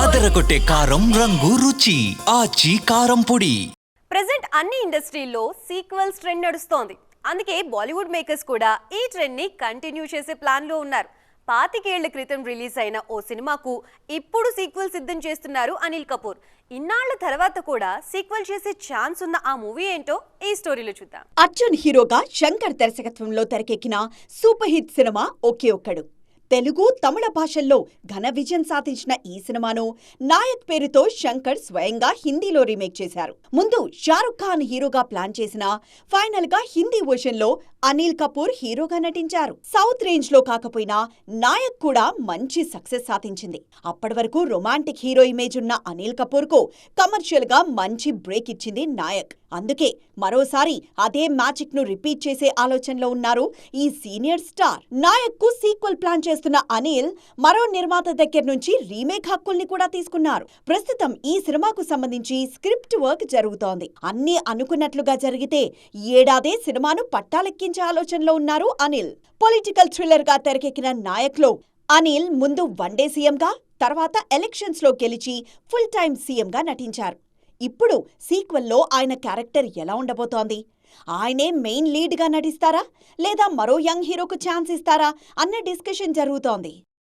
అదరగొట్టే కారం రంగు రుచి ఆచి కారం పొడి. ప్రెసెంట్ అన్ని ఇండస్ట్రీల్లో సీక్వెల్స్ ట్రెండ్ నడుస్తోంది. అందుకే బాలీవుడ్ మేకర్స్ కూడా ఈ ట్రెండ్ని కంటిన్యూ చేసే ప్లాన్లో ఉన్నారు. పాతికేళ్ళ క్రితం రిలీజ్ అయిన ఓ సినిమాకు ఇప్పుడు సీక్వెల్ సిద్ధం చేస్తున్నారు అనిల్ కపూర్. ఇన్నాళ్ళ తర్వాత కూడా సీక్వెల్ చేసే ఛాన్స్ ఉన్న ఆ మూవీ ఏంటో ఈ స్టోరీలో చూద్దాం. అర్జున్ హీరోగా శంకర్ దర్శకత్వంలో తెరకెక్కిన సూపర్ హిట్ సినిమా ఒకే ఒక్కడు. తెలుగు తమిళ భాషల్లో ఘన విజయం సాధించిన ఈ సినిమాను నాయక్ పేరుతో శంకర్ స్వయంగా హిందీలో రీమేక్ చేశారు. ముందు షారుఖ్ ఖాన్ హీరోగా ప్లాన్ చేసిన ఫైనల్గా హిందీ వర్షన్లో అనిల్ కపూర్ హీరోగా నటించారు. సౌత్ రేంజ్లో కాకపోయినా నాయక్ కూడా మంచి సక్సెస్ సాధించింది. అప్పటి వరకు రొమాంటిక్ హీరో ఇమేజ్ ఉన్న అనిల్ కపూర్కు కమర్షియల్గా మంచి బ్రేక్ ఇచ్చింది నాయక్. అందుకే మరోసారి అదే మ్యాజిక్ను రిపీట్ చేసే ఆలోచనలో ఉన్నారు ఈ సీనియర్ స్టార్. నాయక్కు సీక్వెల్ ప్లాన్ చేస్తున్న అనిల్ మరో నిర్మాత దగ్గర నుంచి రీమేక్ హక్కుల్ని కూడా తీసుకున్నారు. ప్రస్తుతం ఈ సినిమాకు సంబంధించి స్క్రిప్ట్ వర్క్ జరుగుతోంది. అన్ని అనుకున్నట్లుగా జరిగితే ఏడాదే సినిమాను పట్టాలెక్కించే ఆలోచనలో ఉన్నారు అనిల్. పొలిటికల్ థ్రిల్లర్గా తెరకెక్కిన నాయక్లో అనిల్ ముందు వన్డే సీఎంగా తర్వాత ఎలక్షన్స్లో గెలిచి ఫుల్ టైం సీఎంగా నటించారు. ఇప్పుడు సీక్వెల్లో ఆయన క్యారెక్టర్ ఎలా ఉండబోతోంది? ఆయనే మెయిన్ లీడ్గా నటిస్తారా? లేదా మరో యంగ్ హీరోకు ఛాన్స్ ఇస్తారా? అన్న డిస్కషన్ జరుగుతోంది.